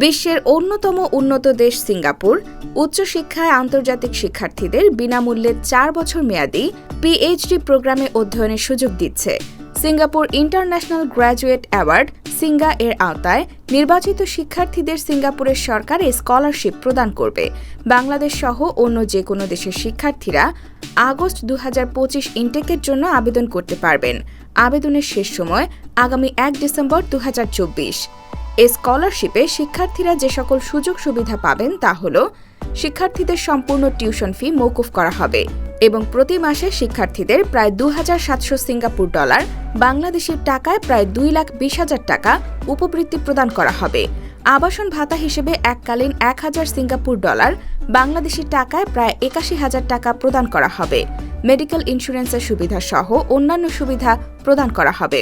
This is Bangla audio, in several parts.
বিশ্বের অন্যতম উন্নত দেশ সিঙ্গাপুর, উচ্চশিক্ষায় আন্তর্জাতিক শিক্ষার্থীদের বিনামূল্যে চার বছর মেয়াদী পিএইচডি প্রোগ্রামে অধ্যয়নের সুযোগ দিচ্ছে। Singapore international graduate award SINGA এর আওতায় নির্বাচিত শিক্ষার্থীদের সিঙ্গাপুরের সরকার স্কলারশিপ প্রদান করবে। বাংলাদেশ সহ অন্য যে কোনো দেশের শিক্ষার্থীরা আগস্ট দু হাজার পঁচিশ ইনটেকের জন্য আবেদন করতে পারবেন। আবেদনের শেষ সময় আগামী এক ডিসেম্বর দু হাজার চব্বিশ। এই স্কলারশিপে শিক্ষার্থীরা যে সকল সুযোগ সুবিধা পাবেন তা হল শিক্ষার্থীদের সম্পূর্ণ টিউশন ফি মৌকুফ করা হবে এবং প্রতি মাসে শিক্ষার্থীদের প্রায় দু হাজার সাতশো সিঙ্গাপুর ডলার, বাংলাদেশের টাকায় প্রায় দুই লাখ বিশ হাজার টাকা উপবৃত্তি প্রদান করা হবে। আবাসন ভাতা হিসেবে এককালীন এক হাজার সিঙ্গাপুর ডলার বাংলাদেশি টাকায় প্রায় একাশি হাজার টাকা প্রদান করা হবে। মেডিকেল ইন্স্যুরেন্সের সুবিধা সহ অন্যান্য সুবিধা প্রদান করা হবে।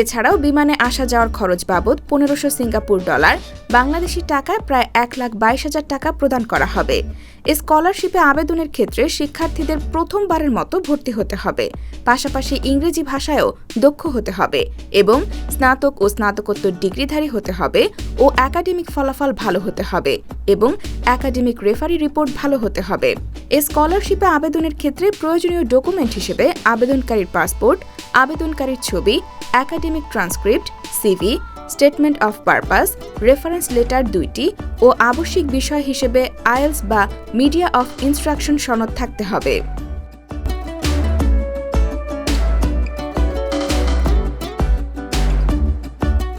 এছাড়াও বিমানে আসা যাওয়ার খরচ বাবদ পনেরোশো সিঙ্গাপুর ডলার, বাংলাদেশি টাকায় প্রায় এক লাখ বাইশ হাজার টাকা প্রদান করা হবে। স্কলারশিপে আবেদনের ক্ষেত্রে শিক্ষার্থীদের প্রথমবারের মতো ভর্তি হতে হবে। পাশাপাশি ইংরেজি ভাষায়ও দক্ষ হতে হবে এবং স্নাতক ও স্নাতকোত্তর ডিগ্রিধারী হতে হবে ও একাডেমিক ফলাফল ভালো হতে হবে এবং একাডেমিক রেফারি রিপোর্ট ভালো হতে হবে। স্কলারশিপে আবেদনের ক্ষেত্রে প্রয়োজনীয় ডকুমেন্ট হিসেবে আবেদনকারীর পাসপোর্ট আবেদনকারীর ছবি academic transcript CV statement of purpose reference letter দুইটি ও আবশ্যিক বিষয় হিসেবে আয়েলস বা মিডিয়া অফ ইনস্ট্রাকশন সনদ থাকতে হবে।